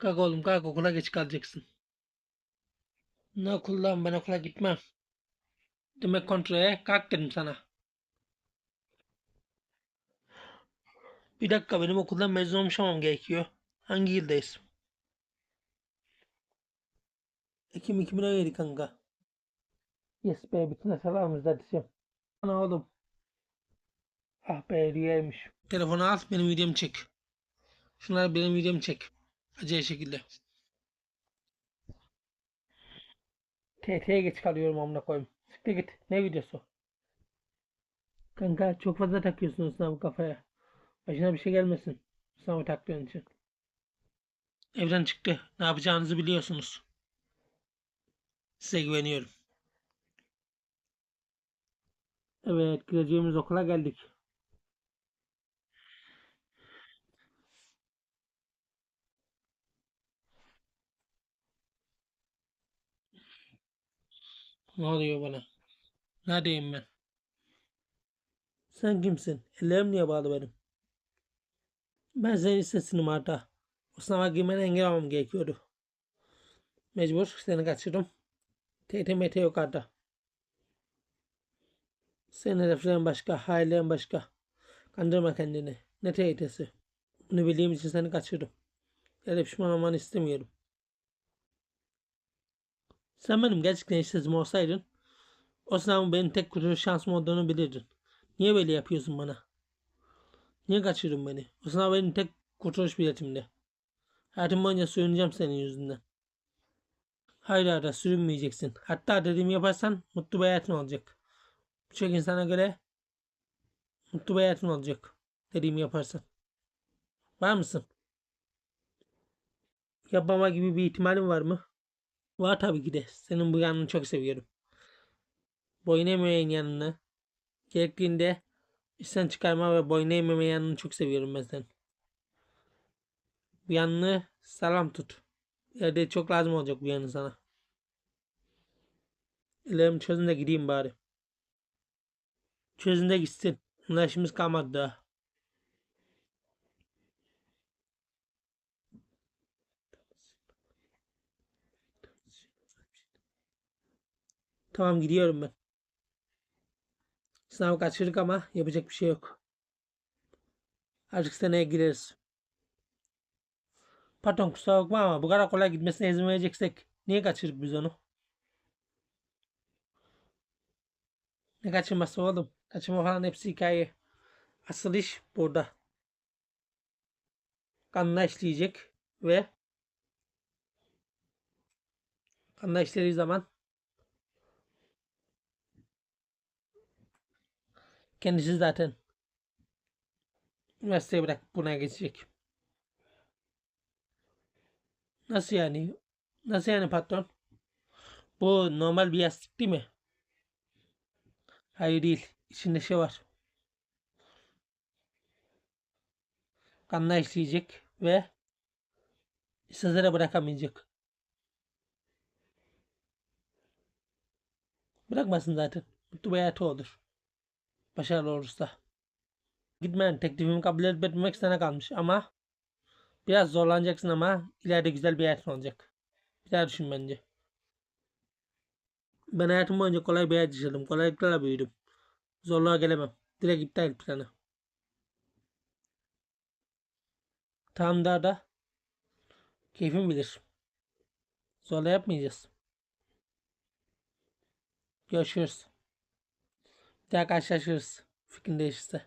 Kalk oğlum kalk okula geç kalacaksın. Ne okuldan ben okula gitmem. Demek kontrole kalk dedim sana. Bir dakika benim okuldan mezun olmuş olmam gerekiyor. Hangi yıldayız? Ekim 2017 kanka. Yes be bütün eserlerimiz adresim. Ana oğlum. Ah be rüyaymış. Telefonu al benim videomu çek. Şunlar benim videomu çek. Acayip şekilde. TT'ye geç kalıyorum amına koyayım. Siktir git. Ne videosu? Kanka çok fazla takıyorsun sınav kafaya. Başına bir şey gelmesin. Sınavı taktığın için. Evden çıktı. Ne yapacağınızı biliyorsunuz. Size güveniyorum. Evet, gireceğimiz okula geldik. Ne oluyor bana? Neredeyim ben? Sen kimsin? Ellerim niye bağlı benim? Ben senin istesin Marta. O sınava girmene engel olmam gerekiyordu. Mecbur seni kaçırdım. TTMT yok Arda. Senin hedeflerin başka, hayallerin başka. Kandırma kendini. Ne TYT'si? Bunu bildiğim için seni kaçırdım. Yani pişman olmanı istemiyorum. Sen benim gerçekten işsizim olsaydın o sınavın benim tek kurtuluş şansım olduğunu bilirdin. Niye böyle yapıyorsun bana? Niye kaçırdın beni? O sınav benim tek kurtuluş biletimdi. Hayatım boyunca sürüneceğim senin yüzünden. Hayır Arda sürünmeyeceksin. Hatta dediğimi yaparsan mutlu bir hayatın olacak. Birçok insana göre mutlu bir hayatın olacak. Dediğimi yaparsan. Var mısın? Yapmama gibi bir ihtimalin var mı? Var tabii ki de. Senin bu yanını çok seviyorum. Boyun eğmeyen yanını. Gerektiğinde işten çıkarma ve boyun eğmeme yanını çok seviyorum ben senin. Bu yanını sağlam tut. İleride çok lazım olacak bu yanı sana. Ellerim çözün de gideyim bari. Çözün de gitsin. Buna işimiz kalmadı daha. Tamam gidiyorum ben. Sınav kaçırdık ama yapacak bir şey yok. Artık seneye gireriz. Pardon kusura bakma ama bu kadar kolay gitmesine izin vereceksek niye kaçırdık biz onu? Ne kaçırması oğlum? Kaçırma falan hepsi hikaye. Asıl iş burada. Kanına işleyecek ve kanına işlediği zaman kendisi zaten üniversiteyi bırak buna geçecek. Nasıl yani? Nasıl yani patron? Bu normal bir yastık değil mi? Hayır değil. İçinde şey var. Kanına işleyecek ve istese bırakamayacak. Bırakmasın zaten. Mutlu bir hayatı olur. Başarılı olursa. Gitmeyen teklifimi kabul etmemek sana kalmış ama biraz zorlanacaksın ama ileride güzel bir hayatın olacak. Bir daha düşün bence. Ben hayatım boyunca kolay bir hayat yaşadım. Kolaylıklarla büyüdüm. Zorluğa gelemem. Direkt iptal planı. Tamam daha da keyfim bilir. Zorla yapmayacağız. Görüşürüz. Bir daha karşılaşırız. Fikrin değişirse.